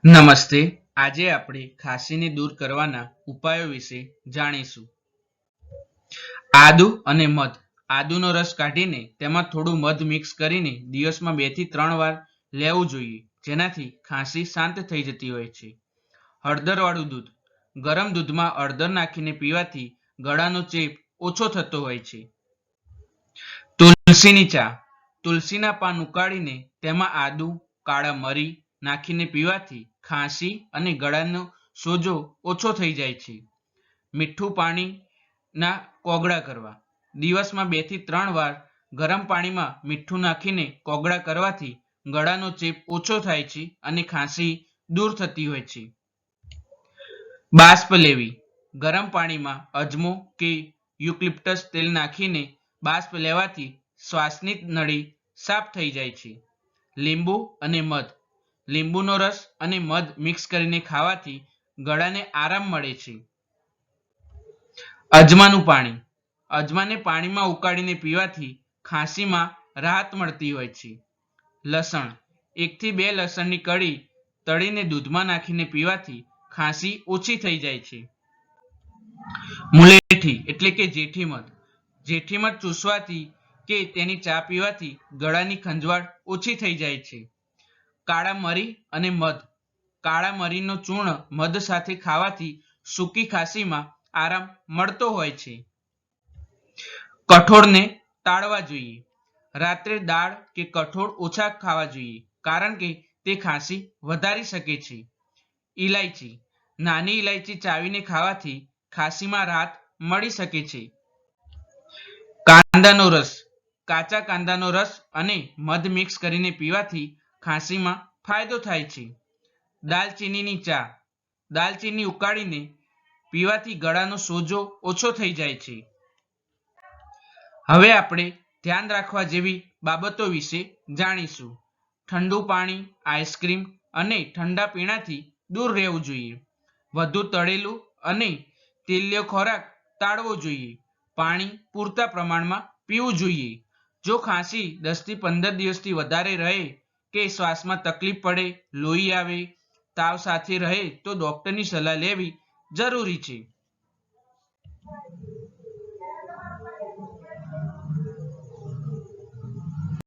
નમસ્તે. આજે આપણે ખાંસીને દૂર કરવાના ઉપાયો વિશે જાણીશું. આદુ અને મધ. આદુનો રસ કાઢીને તેમાં થોડું મધ મિક્સ કરીને દિવસમાં બેથી ત્રણ વાર લેવું જોઈએ, જેનાથી ખાંસી શાંત થઈ જતી હોય છે. હળદરવાળું દૂધ. ગરમ દૂધમાં હળદર નાખીને પીવાથી ગળાનો ચેપ ઓછો થતો હોય છે. તુલસીની ચા. તુલસીના પાન ઉકાળીને તેમાં આદુ, કાળા મરી નાખીને પીવાથી ખાંસી અને ગળાનો સોજો ઓછો થઈ જાય છે. મીઠું પાણીના કોગળા કરવા. દિવસમાં બેથી ત્રણ વાર ગરમ પાણીમાં મીઠું નાખીને કોગળા કરવાથી ગળાનો ચેપ ઓછો થાય છે અને ખાંસી દૂર થતી હોય છે. બાષ્પ લેવી. ગરમ પાણીમાં અજમો કે યુક્લિપ્ટસ તેલ નાખીને બાષ્પ લેવાથી શ્વાસની નળી સાફ થઈ જાય છે. લીંબુ અને મધ. લીંબુનો રસ અને મધ મિક્સ કરીને ખાવાથી ગળાને આરામ મળે છે. અજમાનું પાણી. અજમાને પાણીમાં ઉકાળીને પીવાથી ખાંસીમાં રાહત મળતી હોય છે. લસણ. એકથી બે લસણની કળી તળીને દૂધમાં નાખીને પીવાથી ખાંસી ઓછી થઈ જાય છે. મુલેઠી એટલે કે જેઠી મધ. જેઠી મધ ચૂસવાથી કે તેની ચા પીવાથી ગળાની ખંજવાળ ઓછી થઈ જાય છે. કાળા મરી અને મધ. કાળા મરીનો ચૂર્ણ મધ સાથે ખાવાથી સૂકી ખાંસીમાં આરામ મળતો હોય છે. કઠોળને ટાળવા જોઈએ. રાત્રે દાળ કે કઠોળ ઓછા ખાવા જોઈએ, કારણ કે તે ખાંસી વધારી શકે છે. ઇલાયચી નાની ઇલાયચી ચાવીને ખાવાથી ખાંસીમાં રાહત મળી શકે છે. કાંદાનો રસ. કાચા કાંદાનો રસ અને મધ મિક્સ કરીને પીવાથી ખાંસીમાં ફાયદો થાય છે. દાલચીનીની ચા. દાલચીની ઉકાળીને પીવાથી ગળાનો સોજો ઓછો થઈ જાય છે. હવે આપણે ધ્યાન રાખવા જેવી બાબતો વિશે જાણીશું. ઠંડુ પાણી, આઈસ્ક્રીમ અને ઠંડા પીણાથી દૂર રહેવું જોઈએ. વધુ તળેલું અને તેલીય ખોરાક ટાળવો જોઈએ. પાણી પૂરતા પ્રમાણમાં પીવું જોઈએ. જો ખાંસી દસથી પંદર દિવસથી વધારે રહે કે શ્વાસમાં તકલીફ પડે, લોહી આવે, તાવ સાથે રહે તો ડોક્ટરની સલાહ લેવી જરૂરી છે.